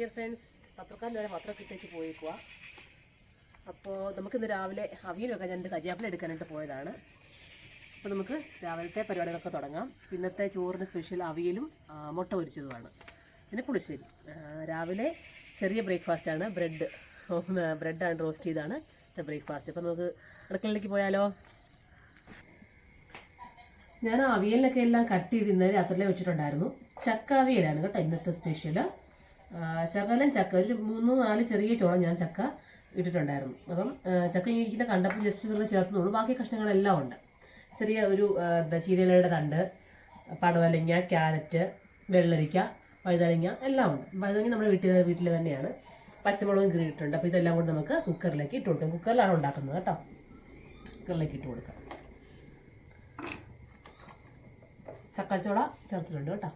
Dear friends പത്രക്കാരൻ വരെ പത്രം കിട്ടിച്ച് പോയിക്കുക അപ്പോൾ നമുക്കിന്ന് രാവിലെ അവിയൽ വെക്കാൻ ഞാൻ കരിയാപ്പില എടുക്കാനായിട്ട് പോയതാണ്. അപ്പോൾ നമുക്ക് രാവിലത്തെ പരിപാടികളൊക്കെ തുടങ്ങാം. ഇന്നത്തെ ചോറിന് സ്പെഷ്യൽ അവിയലും മുട്ട പൊരിച്ചതുമാണ്. പിന്നെ പുളിശ്ശേരി. രാവിലെ ചെറിയ ബ്രേക്ക്ഫാസ്റ്റാണ് ബ്രെഡ് ബ്രെഡാണ് റോസ്റ്റ് ചെയ്താണ് ബ്രേക്ക്ഫാസ്റ്റ് അപ്പോൾ നമുക്ക് അടുക്കളയിലേക്ക് പോയാലോ? ഞാൻ അവിയലിനൊക്കെ എല്ലാം കട്ട് ചെയ്ത് ഇന്നലെ രാത്രിയിലെ വെച്ചിട്ടുണ്ടായിരുന്നു. ചക്ക അവിയലാണ് കേട്ടോ ഇന്നത്തെ സ്പെഷ്യൽ ശകലം ചക്ക. ഒരു മൂന്ന് നാല് ചെറിയ ചോളം ഞാൻ ചക്ക ഇട്ടിട്ടുണ്ടായിരുന്നു. അപ്പം ചക്ക ഇരിക്കുന്ന കണ്ടപ്പോൾ ജസ്റ്റ് വെറുതെ ചേർത്തുന്നുള്ളൂ. ബാക്കി കഷ്ണങ്ങളെല്ലാം ഉണ്ട്. ചെറിയ ഒരു ചീരലയുടെ തണ്ട് പടവലങ്ങ ക്യാരറ്റ് വെള്ളരിക്ക വഴുതനങ്ങ എല്ലാം ഉണ്ട്. വഴുതനങ്ങ നമ്മുടെ വീട്ടിൽ വീട്ടിൽ തന്നെയാണ്. പച്ചമുളകും കീറിയിട്ടുണ്ട് അപ്പോൾ ഇതെല്ലാം കൂടി നമുക്ക് കുക്കറിലേക്ക് ഇട്ട് കൊടുക്കാം. കുക്കറിലാണ് ഉണ്ടാക്കുന്നത് കേട്ടോ. കുക്കറിലേക്ക് ഇട്ട് കൊടുക്കാം. ചക്കച്ചോള ചേർത്തിട്ടുണ്ട് കേട്ടോ.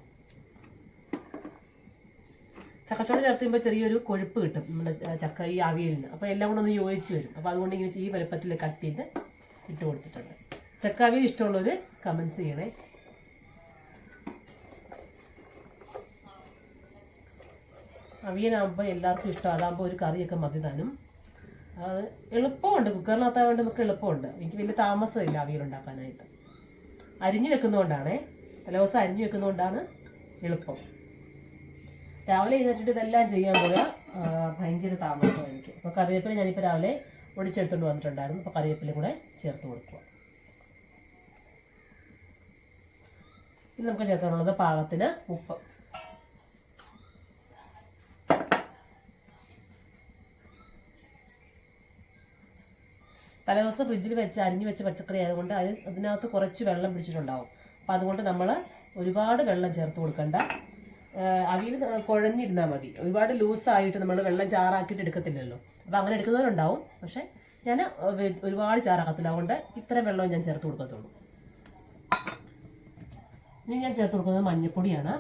ചക്കച്ചോള ചേർത്ത് കഴിയുമ്പോൾ ചെറിയൊരു കൊഴുപ്പ് കിട്ടും നമ്മുടെ ചക്ക ഈ അവിയലിന്. അപ്പോൾ എല്ലാം കൂടെ ഒന്ന് യോജിച്ച് വരും. അപ്പോൾ അതുകൊണ്ട് ഇങ്ങനെ ഈ വലുപ്പത്തിൽ കട്ട് ചെയ്ത് ഇട്ട് കൊടുത്തിട്ടുണ്ട്. ചക്ക അവിയൽ ഇഷ്ടമുള്ളവർ കമൻസ് ചെയ്യണേ. അവിയനാകുമ്പോൾ എല്ലാവർക്കും ഇഷ്ടം. അതാകുമ്പോൾ ഒരു കറിയൊക്കെ മതി താനും. അത് എളുപ്പമുണ്ട്. കുക്കറിനകത്തായതുകൊണ്ട് നമുക്ക് എളുപ്പമുണ്ട്. എനിക്ക് വലിയ താമസമില്ല അവിയൽ ഉണ്ടാക്കാനായിട്ട്. അരിഞ്ഞു വെക്കുന്നതുകൊണ്ടാണേ തലേ ദിവസം അരിഞ്ഞു വെക്കുന്നതുകൊണ്ടാണ് എളുപ്പം. രാവിലെ എഴുന്നേറ്റിട്ട് ഇതെല്ലാം ചെയ്യാൻ പോയാൽ ഭയങ്കര താമസം എനിക്ക്. അപ്പോൾ കറിവേപ്പില ഞാനിപ്പോൾ രാവിലെ ഒടിച്ചെടുത്തുകൊണ്ട് വന്നിട്ടുണ്ടായിരുന്നു. അപ്പോൾ കറിവേപ്പില കൂടെ ചേർത്ത് കൊടുക്കുക ഇനി നമുക്ക് ചേർക്കാനുള്ളത് പാകത്തിന് ഉപ്പ്. തലേദിവസം ഫ്രിഡ്ജിൽ വെച്ച് അരിഞ്ഞു വെച്ച പച്ചക്കറി ആയതുകൊണ്ട് അതിന് അതിനകത്ത് കുറച്ച് വെള്ളം പിടിച്ചിട്ടുണ്ടാവും. അപ്പം അതുകൊണ്ട് നമ്മൾ ഒരുപാട് വെള്ളം ചേർത്ത് കൊടുക്കണ്ട. അവിയിൽ കുഴഞ്ഞിരുന്നാൽ മതി. ഒരുപാട് ലൂസായിട്ട് നമ്മൾ വെള്ളം ചാറാക്കിയിട്ട് എടുക്കത്തില്ലല്ലോ. അപ്പം അങ്ങനെ എടുക്കുന്നവരുണ്ടാവും. പക്ഷേ ഞാൻ ഒരുപാട് ചാറാക്കത്തില്ല. അതുകൊണ്ട് ഇത്രയും വെള്ളം ഞാൻ ചേർത്ത് കൊടുക്കത്തുള്ളൂ. ഇനി ഞാൻ ചേർത്ത് കൊടുക്കുന്നത് മഞ്ഞൾപ്പൊടിയാണ്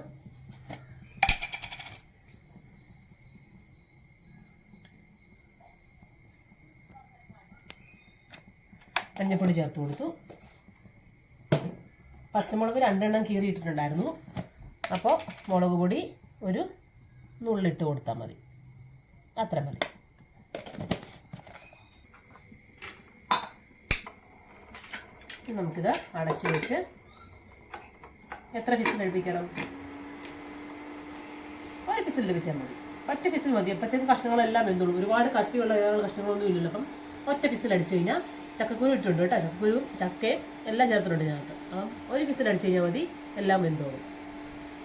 മഞ്ഞൾപ്പൊടി ചേർത്ത് കൊടുത്തു. പച്ചമുളക് രണ്ടെണ്ണം കീറിയിട്ടിട്ടുണ്ടായിരുന്നു അപ്പോൾ മുളക് പൊടി ഒരു നുള്ളിട്ട് കൊടുത്താൽ മതി. അത്ര മതി. നമുക്കിത് അടച്ച് വെച്ച് എത്ര പിസിൽ എഴുതിക്കണം ഒരു പിസിൽ ലഭിച്ചാൽ മതി. ഒറ്റ പിസിൽ മതി. അപ്പോഴത്തേക്കും കഷ്ണങ്ങളെല്ലാം എന്തുള്ളൂ ഒരുപാട് കട്ടിയുള്ള കഷ്ണങ്ങളൊന്നും ഇല്ലല്ലോ. അപ്പം ഒറ്റ പിസിൽ അടിച്ചു കഴിഞ്ഞാൽ ചക്കക്കുരു ഇട്ടിട്ടുണ്ട് കേട്ടോ. ചക്കക്കുരു ചക്കയും എല്ലാം ചേർത്തിട്ടുണ്ട് ഞങ്ങൾക്ക് അപ്പം ഒരു പിസിൽ അടിച്ചു കഴിഞ്ഞാൽ മതി. എല്ലാം വെന്തോളും.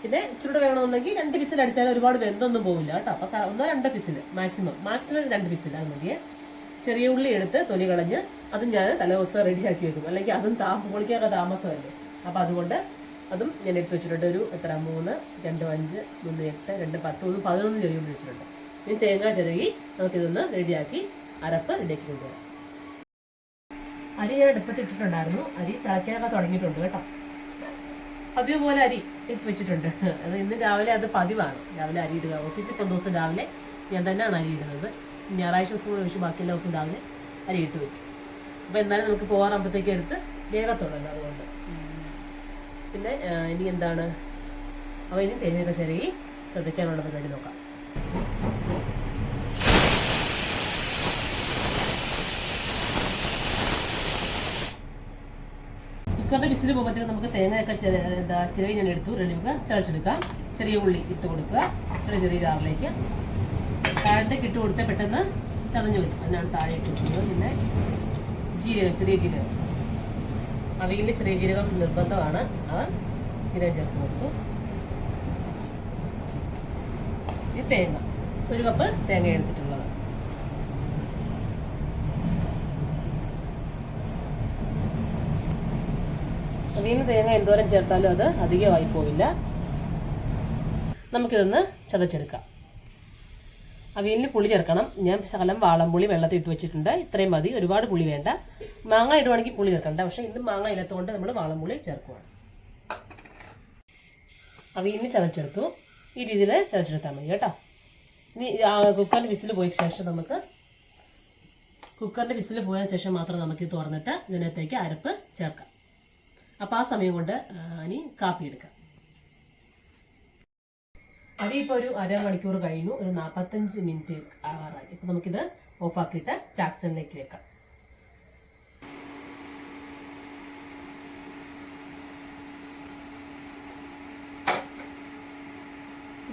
പിന്നെ ഇച്ചിരി വേണമെന്നുണ്ടെങ്കിൽ രണ്ട് പിസിൽ അടിച്ചാൽ ഒരുപാട് വെന്തൊന്നും പോവില്ല കേട്ടോ. അപ്പോൾ ഒന്നോ രണ്ട് പിസിൽ മാക്സിമം മാക്സിമം രണ്ട് പിസിൽ അത് മതിയെ. ചെറിയ ഉള്ളി എടുത്ത് തൊലി കളഞ്ഞ് അതും ഞാൻ തലേ റെഡി ആക്കി വെക്കും. അല്ലെങ്കിൽ അതും താ പൊളിക്കാനുള്ള താമസമല്ലേ. അപ്പോൾ അതുകൊണ്ട് അതും ഞാൻ എടുത്ത് വെച്ചിട്ടുണ്ട്. ഒരു എത്ര? മൂന്ന് രണ്ട് അഞ്ച് മൂന്ന് എട്ട് രണ്ട് പത്ത് മൂന്ന് പതിനൊന്ന് ചെറിയ ഉള്ളി വെച്ചിട്ടുണ്ട്. ഇനി തേങ്ങ ചിരകി നമുക്കിതൊന്ന് റെഡിയാക്കി അരപ്പ് റെഡിയാക്കി കൊണ്ടുവരാം. അരി ഞാൻ അടുപ്പത്ത് ഇട്ടിട്ടുണ്ടായിരുന്നു. അരി തിളയ്ക്കാനൊക്കെ തുടങ്ങിയിട്ടുണ്ട് കേട്ടോ. അതുപോലെ അരി ഇട്ട് വെച്ചിട്ടുണ്ട്. അത് ഇന്ന് രാവിലെ അത് പതിവാണ്. രാവിലെ അരി ഇടുക. ഓഫീസിൽ പോകുന്ന ദിവസം രാവിലെ ഞാൻ തന്നെയാണ് അരി ഇടുന്നത്. ഞായറാഴ്ച ദിവസം കൂടെ ഒഴിച്ച് ബാക്കിയെല്ലാ ദിവസവും രാവിലെ അരി ഇട്ട് വെക്കും. അപ്പോൾ എന്നാലും നമുക്ക് പോകാറാകുമ്പോഴത്തേക്ക് എടുത്ത് വേഗത്തുള്ളല്ലോ അതുകൊണ്ട്. പിന്നെ ഇനി എന്താണ്? അപ്പോൾ ഇനി തേങ്ങയൊക്കെ ചെറിയ ചതയ്ക്കാനുള്ള പരിപാടി നോക്കാം. കുക്കറിന്റെ വിസിൽ പോകുമ്പോഴത്തേക്ക് നമുക്ക് തേങ്ങയൊക്കെ ചെറിയ എന്താ ചിരകി ഞാൻ എടുത്തു. റെഡി നമുക്ക് ചതച്ചെടുക്കാം. ചെറിയ ഉള്ളി ഇട്ട് കൊടുക്കുക. ചെറിയ ചെറിയ ജാറിലേക്ക്. താഴത്തേക്ക് ഇട്ട് കൊടുത്താൽ പെട്ടെന്ന് ചതഞ്ഞു വരും. അതിനാണ് താഴെ ഇട്ട് കൊടുക്കുന്നത്. പിന്നെ ജീരകം ചെറിയ ജീരകം. അവയിൽ ചെറിയ ജീരകം നിർബന്ധമാണ്. അത് ജീരകം ചേർത്ത് കൊടുത്തു. ഈ തേങ്ങ. ഒരു കപ്പ് തേങ്ങ എടുത്തിട്ടുള്ളത് അവിയലിന് തേങ്ങ എന്തോരം ചേർത്താലും അത് അധികമായി പോവില്ല. നമുക്കിതൊന്ന് ചതച്ചെടുക്കാം. അവിയലിന് പുളി ചേർക്കണം. ഞാൻ ശകലം വാളംപുളി വെള്ളത്തിൽ ഇട്ട് വെച്ചിട്ടുണ്ട്. ഇത്രയും മതി. ഒരുപാട് പുളി വേണ്ട. മാങ്ങ ഇടുവാണെങ്കിൽ പുളി ചേർക്കണ്ട. പക്ഷേ ഇത് മാങ്ങ ഇല്ലാത്തതുകൊണ്ട് നമ്മൾ വാളംപുളി ചേർക്കുവാണ്. അവിയലിന് ചതച്ചെടുത്തു. ഈ രീതിയിൽ ചതച്ചെടുത്താൽ മതി കേട്ടോ. ഇനി കുക്കറിന്റെ വിസിൽ പോയ ശേഷം നമുക്ക് കുക്കറിന്റെ വിസിൽ പോയ ശേഷം മാത്രം നമുക്ക് തുറന്നിട്ട് ഇതിനകത്തേക്ക് അരപ്പ് ചേർക്കാം. അപ്പോൾ ആ സമയം കൊണ്ട് ഇനി കാപ്പി എടുക്കാം. അത് ഇപ്പോൾ ഒരു അരമണിക്കൂർ കഴിഞ്ഞു. ഒരു നാൽപ്പത്തഞ്ച് മിനിറ്റ് ആവാറായി. ഇപ്പം നമുക്കിത് ഓഫാക്കിയിട്ട് ചാക്സണിലേക്ക് വെക്കാം.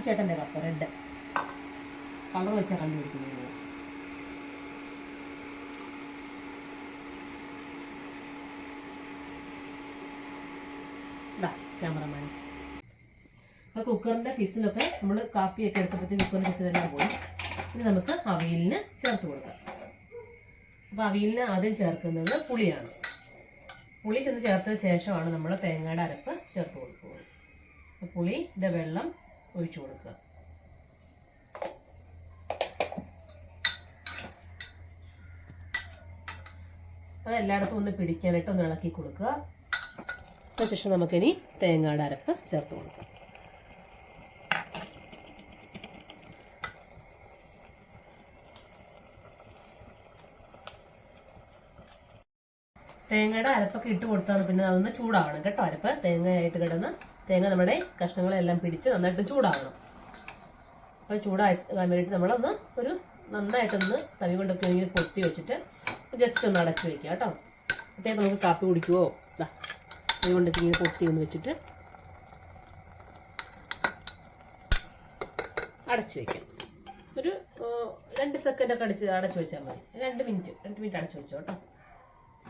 ചേട്ടന്റെ കപ്പ് റെഡ് കളർ വെച്ചാൽ കണ്ടുപിടിക്കുന്നത് ഇതാ ക്യാമറമാൻ അപ്പോൾ കുക്കറിന്റെ ഫിസിലൊക്കെ നമ്മൾ കാപ്പിയൊക്കെ എടുത്തപ്പോഴത്തേക്ക് കുക്കറിന്റെ ഫിസിലെല്ലാം പോയി. ഇനി നമുക്ക് അവിയലിന് ചേർത്ത് കൊടുക്കാം. അപ്പോൾ അവിയലിന് ആദ്യം ചേർക്കുന്നത് പുളിയാണ്. പുളി ചെന്ന് ചേർത്തതിന് ശേഷമാണ് നമ്മൾ തേങ്ങയുടെ അരപ്പ് ചേർത്ത് കൊടുക്കുന്നത് പുളിയുടെ വെള്ളം ഒഴിച്ചു കൊടുക്കുക. അതെല്ലായിടത്തും ഒന്ന് പിടിക്കാനായിട്ട് ഒന്ന് ഇളക്കി കൊടുക്കുക. അതിനുശേഷം നമുക്കിനി തേങ്ങയുടെ അരപ്പ് ചേർത്ത് കൊടുക്കാം. തേങ്ങയുടെ അരപ്പൊക്കെ ഇട്ട് കൊടുത്താൽ പിന്നെ അതൊന്ന് ചൂടാവണം കേട്ടോ. അരപ്പ് തേങ്ങയായിട്ട് കിടന്ന് തേങ്ങ നമ്മുടെ കഷ്ണങ്ങളെല്ലാം പിടിച്ച് നന്നായിട്ട് ചൂടാവണം. അപ്പോൾ ചൂടാക്കാൻ വേണ്ടിയിട്ട് നമ്മളൊന്ന് ഒരു നന്നായിട്ടൊന്ന് തവി കൊണ്ടൊക്കെ ഇങ്ങനെ പൊത്തി വെച്ചിട്ട് ജസ്റ്റ് ഒന്ന് അടച്ച് വെക്കുക കേട്ടോ. അപ്പോഴത്തേക്ക് നമുക്ക് കാപ്പി കുടിക്കുവോ? തവി കൊണ്ടൊക്കെ ഇങ്ങനെ പൊത്തി ഒന്ന് വെച്ചിട്ട് അടച്ച് വെക്കാം. ഒരു രണ്ട് സെക്കൻഡൊക്കെ അടിച്ച് അടച്ച് വെച്ചാൽ മതി. രണ്ട് മിനിറ്റ് രണ്ട് മിനിറ്റ് അടച്ച് വെച്ചോ കേട്ടോ.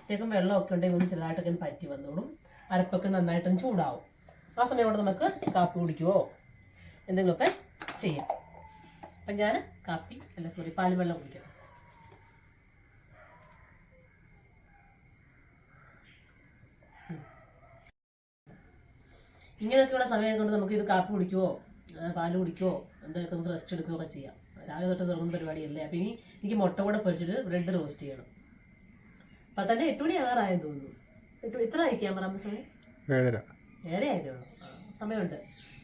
അപ്പോഴത്തേക്കും വെള്ളമൊക്കെ ഉണ്ടെങ്കിൽ ഒന്ന് ചെറുതായിട്ടൊക്കെ പറ്റി വന്നോളും. അരപ്പൊക്കെ നന്നായിട്ടൊന്ന് ചൂടാവും. ആ സമയം കൊണ്ട് നമുക്ക് കാപ്പി കുടിക്കുവോ? എന്തെങ്കിലുമൊക്കെ ചെയ്യാം. അപ്പം ഞാൻ കാപ്പി അല്ല സോറി പാലും വെള്ളം കുടിക്കാം. ഇങ്ങനെയൊക്കെയുള്ള സമയം കൊണ്ട് നമുക്ക് ഇത് കാപ്പി കുടിക്കുവോ? പാൽ കുടിക്കുവോ? എന്തെങ്കിലുമൊക്കെ നമുക്ക് റെസ്റ്റ് എടുക്കുകയൊക്കെ ചെയ്യാം. രാവിലെ തൊട്ട് തുടങ്ങുന്ന പരിപാടിയല്ലേ? അപ്പം ഇനി എനിക്ക് മുട്ട കൂടെ പൊരിച്ചിട്ട് ബ്രെഡ് റോസ്റ്റ് ചെയ്യണം. അപ്പം തന്നെ എട്ട് മണി ആറായെന്ന് തോന്നുന്നു. എട്ട് എത്ര ആയി ക്യാമറ സമയം? ഏഴര. ആയതേ സമയമുണ്ട്.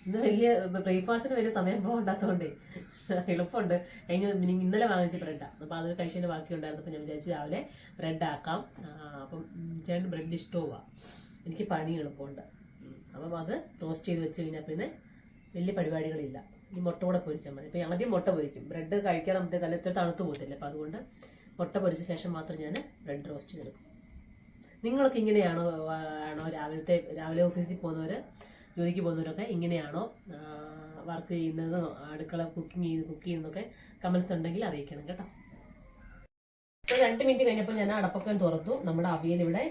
ഇന്ന് വലിയ ബ്രേക്ക്ഫാസ്റ്റിന് വലിയ സമയം പോകണ്ടാത്തതുകൊണ്ടേ എളുപ്പമുണ്ട്. കഴിഞ്ഞ ഇന്നലെ വാങ്ങിച്ച ബ്രെഡാണ് അപ്പോൾ അത് കഴിച്ചതിന്റെ ബാക്കി ഉണ്ടായിരുന്നു അപ്പൊ ഞാൻ വിചാരിച്ചു രാവിലെ ബ്രെഡ് ആക്കാം അപ്പം ചേട്ടൻ ബ്രെഡ് ഇഷ്ടവുമാണ് എനിക്ക് പണി എളുപ്പമുണ്ട്. അപ്പം അത് ടോസ്റ്റ് ചെയ്ത് വെച്ച് കഴിഞ്ഞാൽ പിന്നെ വലിയ പരിപാടികളില്ല. ഈ മുട്ട കൂടെ പൊരിച്ചാൽ മതി. ഇപ്പം ആദ്യം മുട്ട പൊരിക്കും. ബ്രെഡ് കഴിക്കാൻ നമുക്ക് കല്ലത്തിൽ തണുത്ത് പോകത്തില്ല. അപ്പം അതുകൊണ്ട് മുട്ട പൊരിച്ച ശേഷം മാത്രം ഞാൻ ബ്രെഡ് റോസ്റ്റ് ചെയ്തെടുക്കും. നിങ്ങളൊക്കെ ഇങ്ങനെയാണോ ആണോ രാവിലത്തെ രാവിലെ ഓഫീസിൽ പോകുന്നവർ ജോലിക്ക് പോകുന്നവരൊക്കെ ഇങ്ങനെയാണോ വർക്ക് ചെയ്യുന്നതോ അടുക്കള കുക്കിംഗ് ചെയ്ത് കുക്ക് ചെയ്യുന്നതൊക്കെ കമൻസ് ഉണ്ടെങ്കിൽ അറിയിക്കണം കേട്ടോ. ഇപ്പോൾ രണ്ട് മിനിറ്റ് കഴിഞ്ഞപ്പോൾ ഞാൻ അടപ്പൊക്കെ തുറന്നു. നമ്മുടെ അവിയൽ ഇവിടെ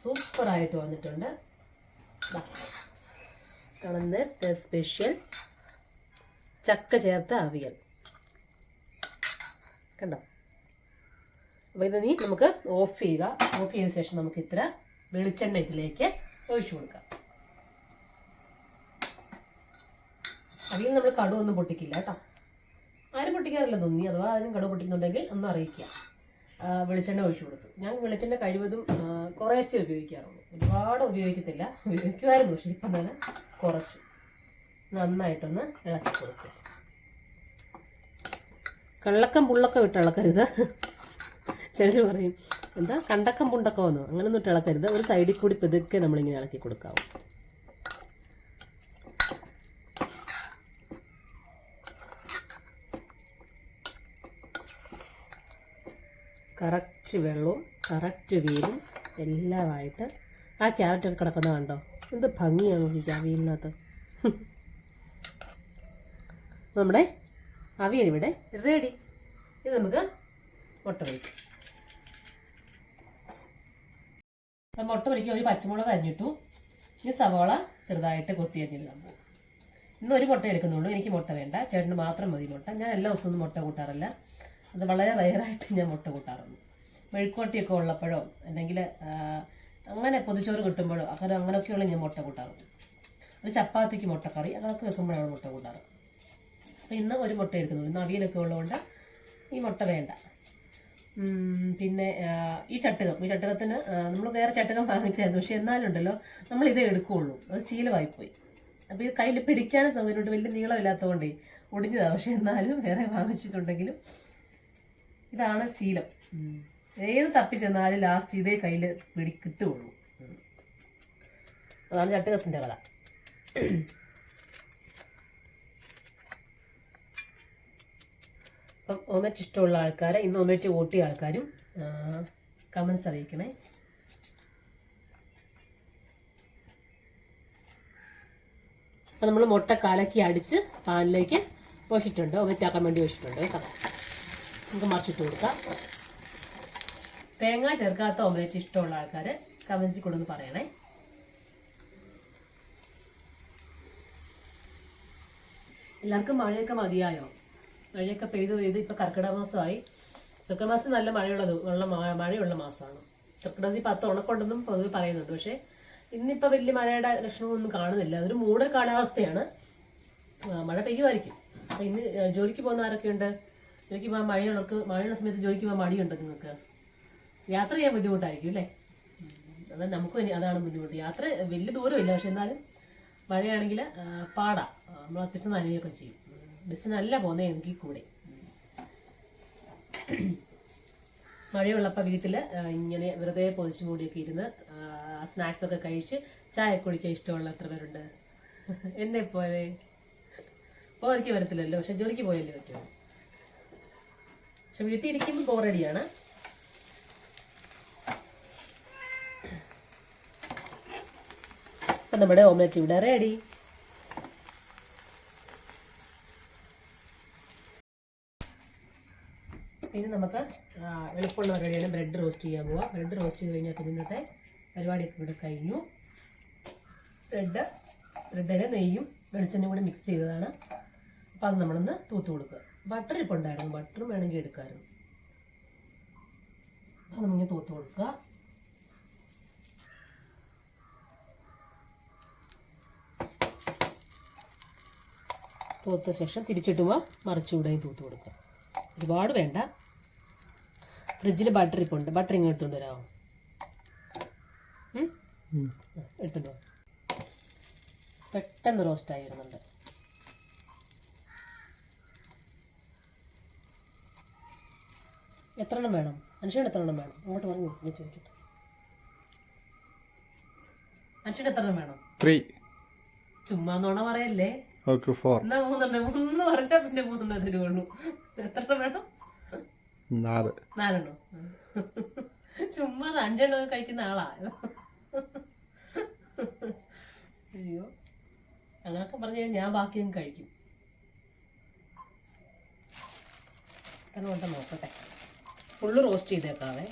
സൂപ്പറായിട്ട് വന്നിട്ടുണ്ട്. ദാ. കാണുന്നത് സ്പെഷ്യൽ ചക്ക ചേർത്ത അവിയൽ. കണ്ടോ? അപ്പോൾ ഇത് നീ നമുക്ക് ഓഫ് ചെയ്യുക. ഓഫ് ചെയ്ത ശേഷം നമുക്ക് ഇത്ര വെളിച്ചെണ്ണ ഇതിലേക്ക് ഒഴിച്ചു കൊടുക്കാം. അതിൽ നമ്മൾ കടുവൊന്നും പൊട്ടിക്കില്ല കേട്ടോ. ആരും പൊട്ടിക്കാറില്ല തോന്നി അഥവാ ആരും കടുവ പൊട്ടിക്കുന്നുണ്ടെങ്കിൽ ഒന്ന് അറിയിക്കുക. വെളിച്ചെണ്ണ ഒഴിച്ചു കൊടുത്തു. ഞാൻ വെളിച്ചെണ്ണ കഴിവതും കുറേശ്ശേ ഉപയോഗിക്കാറുള്ളൂ. ഒരുപാട് ഉപയോഗിക്കത്തില്ല. ഉപയോഗിക്കുമായിരുന്നു. പക്ഷേ ഇപ്പം തന്നെ കുറച്ചു. നന്നായിട്ടൊന്ന് ഇളക്കി കൊടുക്കുക കള്ളക്കം പുള്ളക്കം ഇട്ട് ഇളക്കരുത്. ചിലർ പറയും എന്താ കണ്ടക്കം പുണ്ടക്കം വന്നു? അങ്ങനെ ഒന്നും ഇളക്കരുത്. ഒരു സൈഡിൽ കൂടി പെതുക്കെ നമ്മളിങ്ങനെ ഇളക്കി കൊടുക്കാവും. കറക്റ്റ് വെള്ളവും കറക്റ്റ് വീലും എല്ലാമായിട്ട് ആ ക്യാരറ്റ് കിടക്കുന്ന കണ്ടോ? എന്ത് ഭംഗിയാണ് നോക്കിക്കുക അവിയലിനകത്ത്. നമ്മുടെ അവിയൽ ഇവിടെ റെഡി ഇത് നമുക്ക് മുട്ട പൊരിക്കാം അപ്പം മുട്ട പൊരിക്കുക ഒരു പച്ചമുളക് അരിഞ്ഞിട്ടു. ഈ സവോള ചെറുതായിട്ട് കൊത്തി അരിഞ്ഞിടാൻ പോകും ഇന്ന് ഒരു മുട്ട എടുക്കുന്നുള്ളൂ. എനിക്ക് മുട്ട വേണ്ട. ചേട്ടന് മാത്രം മതി മുട്ട. ഞാൻ എല്ലാ ദിവസവും ഒന്നും മുട്ട കൂട്ടാറില്ല. അത് വളരെ റയറായിട്ട് ഞാൻ മുട്ട കൂട്ടാറുള്ളൂ. മെഴുക്കോട്ടിയൊക്കെ ഉള്ളപ്പോഴോ അല്ലെങ്കിൽ അങ്ങനെ പൊതിച്ചോറ് കിട്ടുമ്പോഴോ അങ്ങനെ അങ്ങനെയൊക്കെയുള്ള ഞാൻ മുട്ട കൂട്ടാറുള്ളൂ. അത് ചപ്പാത്തിക്ക് മുട്ടക്കറി അതൊക്കെ വെക്കുമ്പോഴാണ് മുട്ട കൂട്ടാറ്. അപ്പോൾ ഇന്ന് ഒരു മുട്ട എടുക്കുന്നുള്ളൂ. ഇന്ന് അവിയലൊക്കെ ഉള്ളതുകൊണ്ട് ഈ മുട്ട വേണ്ട. പിന്നെ ഈ ചട്ടുകം ഈ ചട്ടുകത്തിന് നമ്മൾ വേറെ ചട്ടകം വാങ്ങിച്ചായിരുന്നു. പക്ഷെ എന്നാലുണ്ടല്ലോ നമ്മൾ ഇതേ എടുക്കുകയുള്ളൂ അത് ശീലമായിപ്പോയി. അപ്പോൾ ഇത് കയ്യിൽ പിടിക്കാനും സൗകര്യമുണ്ട്. വലിയ നീളമില്ലാത്തതുകൊണ്ടേ ഒടിഞ്ഞതാണ് പക്ഷെ എന്നാലും വേറെ വാങ്ങിച്ചിട്ടുണ്ടെങ്കിലും ഇതാണ് ശീലം. ഏത് തപ്പി ചെന്നാലും ലാസ്റ്റ് ഇതേ കയ്യിൽ പിടി കിട്ടുകയുള്ളൂ. അതാണ് ചട്ടുകത്തിന്റെ കഥ. അപ്പം ഓമറ്റ് ഇഷ്ടമുള്ള ആൾക്കാരെ ഇന്ന് ഓമറ്റ് ഓട്ടിയ ആൾക്കാരും കമൻസ് അറിയിക്കണേ. അപ്പം നമ്മൾ മുട്ട കലക്കി അടിച്ച് പാനിലേക്ക് ഒഴിച്ചിട്ടുണ്ട് ഒമറ്റാക്കാൻ വേണ്ടി ഒഴിച്ചിട്ടുണ്ട് കേട്ടോ. നമുക്ക് മറിച്ചിട്ട് കൊടുക്കാം. തേങ്ങ ചേർക്കാത്ത ഓംലെറ്റ് ഇഷ്ടമുള്ള ആൾക്കാർ കമൻസിൽ കൊണ്ടൊന്ന് പറയണേ. എല്ലാവർക്കും മഴയൊക്കെ മതിയായോ? മഴയൊക്കെ പെയ്ത് പെയ്ത് ഇപ്പൊ കർക്കിടക മാസമായി. കർക്കിടക മാസം നല്ല മഴയുള്ളത് ഉള്ള മഴയുള്ള മാസമാണ്. കർക്കിടകത്തിൽ പത്ത് ഉണക്കുണ്ടെന്നും പൊതുവെ പറയുന്നുണ്ട്. പക്ഷെ ഇന്നിപ്പോ വലിയ മഴയുടെ ലക്ഷണമൊന്നും കാണുന്നില്ല. അതൊരു മൂട കാലാവസ്ഥയാണ്. മഴ പെയ്യുമായിരിക്കും. അപ്പൊ ഇന്ന് ജോലിക്ക് പോകുന്ന ആരൊക്കെയുണ്ട്? ജോലിക്ക് പോകാൻ മഴയുള്ളവർക്ക് മഴയുള്ള സമയത്ത് ജോലിക്ക് പോകാൻ മടിയുണ്ട് നിങ്ങൾക്ക്? യാത്ര ചെയ്യാൻ ബുദ്ധിമുട്ടായിരിക്കും അല്ലേ? അത് നമുക്കും അതാണ് ബുദ്ധിമുട്ട്. യാത്ര വലിയ ദൂരമില്ല. പക്ഷെ എന്നാലും മഴയാണെങ്കിൽ പാടാ. നമ്മൾ അത്യാവശ്യം നനയുകയൊക്കെ ചെയ്യും. ബസ്സിനല്ല പോകുന്നത് എങ്കിൽ കൂടെ. മഴയുള്ളപ്പോൾ വീട്ടിൽ ഇങ്ങനെ വെറുതെ പൊതിച്ചു മൂടിയൊക്കെ ഇരുന്ന് സ്നാക്സ് ഒക്കെ കഴിച്ച് ചായ കുടിക്കാൻ ഇഷ്ടമുള്ള എത്ര പേരുണ്ട്? എന്നെ പോലെ. പോകാതിരിക്കാൻ വരത്തില്ലല്ലോ പക്ഷെ ജോലിക്ക് പോയല്ലേ പറ്റുമോ പക്ഷെ വീട്ടിൽ ഇരിക്കുമ്പോൾ ബോറടിയാണ് അപ്പം നമ്മുടെ ഓംലെറ്റ് ഇവിടെ റെഡി ഇനി നമുക്ക് എളുപ്പമുള്ള പരിപാടിയാണ് ബ്രെഡ് റോസ്റ്റ് ചെയ്യാൻ പോവാം ബ്രെഡ് റോസ്റ്റ് ചെയ്ത് കഴിഞ്ഞാൽ പിന്നെ ഇന്നത്തെ പരിപാടിയൊക്കെ ഇവിടെ കഴിഞ്ഞു. ബ്രെഡ് ബ്രെഡിൽ നെയ്യും വെളിച്ചെണ്ണയും കൂടി മിക്സ് ചെയ്തതാണ്. അപ്പോൾ അത് നമ്മളൊന്ന് തൂത്ത് കൊടുക്കുക. ബട്ടർ ഇപ്പോൾ ഉണ്ടായിരുന്നു. ബട്ടറും വേണമെങ്കിൽ എടുക്കാമായിരുന്നു അപ്പോൾ നമ്മളിങ്ങനെ തൂത്ത് കൊടുക്കുക. തൂത്ത ശേഷം തിരിച്ചിട്ടുമ്പോൾ മറിച്ചുകൂടെയും തൂത്ത് കൊടുക്കുക. ഒരുപാട് വേണ്ട. ഫ്രിഡ്ജിൽ ബട്ടർ ഇപ്പോൾ ഉണ്ട്. ബട്ടർ ഇങ്ങനെ എടുത്തുകൊണ്ട് വരാമോ എടുത്തുണ്ടോ പെട്ടെന്ന് റോസ്റ്റ് ആയി പെട്ടെന്ന് റോസ്റ്റായി വരുന്നുണ്ട്. എത്ര എണ്ണം വേണം? മനുഷ്യന് എത്ര എണ്ണം വേണം? അങ്ങോട്ട് പറഞ്ഞു ഞാൻ ചോദിക്കട്ടെ. മനുഷ്യന് എത്ര എണ്ണം വേണം? ത്രീ ചുമ്മാ നോണ പറയല്ലേ? ഓക്കെ ഫോർ എന്നാ മൂന്നെണ്ണം മൂന്ന് പറഞ്ഞാൽ പിന്നെ മൂന്നെണ്ണം തരുവുള്ളൂ. എത്ര എണ്ണം വേണം? നാല്. നാലെണ്ണോ ചുമ്മാ അഞ്ചെണ്ണോ കഴിക്കുന്ന ആളാ. അയ്യോ. അങ്ങനൊക്കെ പറഞ്ഞു ഞാൻ ബാക്കിയും കഴിക്കും. കാരണം കൊണ്ട് നോക്കട്ടെ. ഫുള്ള് റോസ്റ്റ് ചെയ്തേക്കാവേ.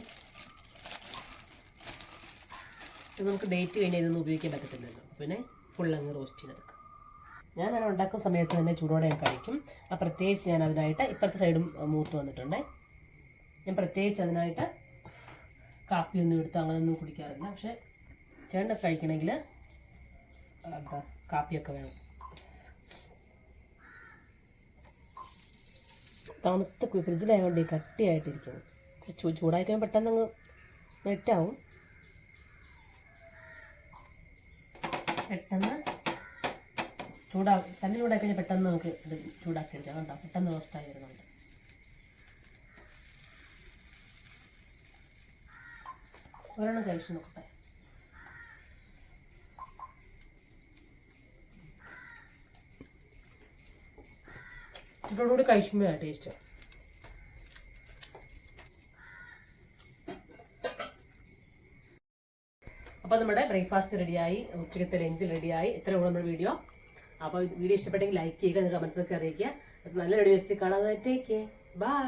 ഇത് നമുക്ക് ഡേറ്റ് കഴിഞ്ഞാൽ ഇതൊന്നും ഉപയോഗിക്കാൻ പറ്റത്തില്ലല്ലോ. പിന്നെ ഫുൾ അങ്ങ് റോസ്റ്റ് ചെയ്തെടുക്കാം. ഞാൻ അത് ഉണ്ടാക്കുന്ന സമയത്ത് തന്നെ ചൂടോടെ ഞാൻ കഴിക്കും. ആ പ്രത്യേകിച്ച് ഞാൻ അതിനായിട്ട് ഇപ്പുറത്തെ സൈഡും മൂത്ത് വന്നിട്ടുണ്ടേ. ഞാൻ പ്രത്യേകിച്ച് അതിനായിട്ട് കാപ്പിയൊന്നും എടുത്ത് അങ്ങനെയൊന്നും കുടിക്കാറില്ല. പക്ഷെ ചേണ്ട കഴിക്കണമെങ്കിൽ എന്താ കാപ്പിയൊക്കെ വേണം. തണുത്ത ഫ്രിഡ്ജിലായതുകൊണ്ട് ഈ കട്ടിയായിട്ടിരിക്കുന്നു. ചൂ ചൂടായി കഴിയുമ്പോൾ പെട്ടെന്ന് അങ്ങ് നെറ്റാവും. പെട്ടെന്ന് ചൂടാ തന്നെ ചൂടാക്കി പെട്ടെന്ന് നമുക്ക് ഇത് ചൂടാക്കി എടുക്കാം കണ്ടോ? പെട്ടെന്ന് റോസ്റ്റായി വരുന്നുണ്ട്. ഒരെണ്ണം കഴിച്ചു നോക്കട്ടെ. ഇതോടുകൂടി കഴിക്കുമ്പോഴാണ് ടേസ്റ്റ് അപ്പോൾ നമ്മുടെ ബ്രേക്ക്ഫാസ്റ്റ് റെഡിയായി ഉച്ചക്കത്തെ ലഞ്ച് റെഡിയായി ഇത്ര ഉള്ളൂ നമ്മുടെ വീഡിയോ അപ്പോൾ വീഡിയോ ഇഷ്ടപ്പെട്ടെങ്കിൽ ലൈക്ക് ചെയ്യുക മനസ്സിലൊക്കെ അറിയിക്കുക. നല്ല വീഡിയോസ് കാണാതെ ടേക്ക് ബൈ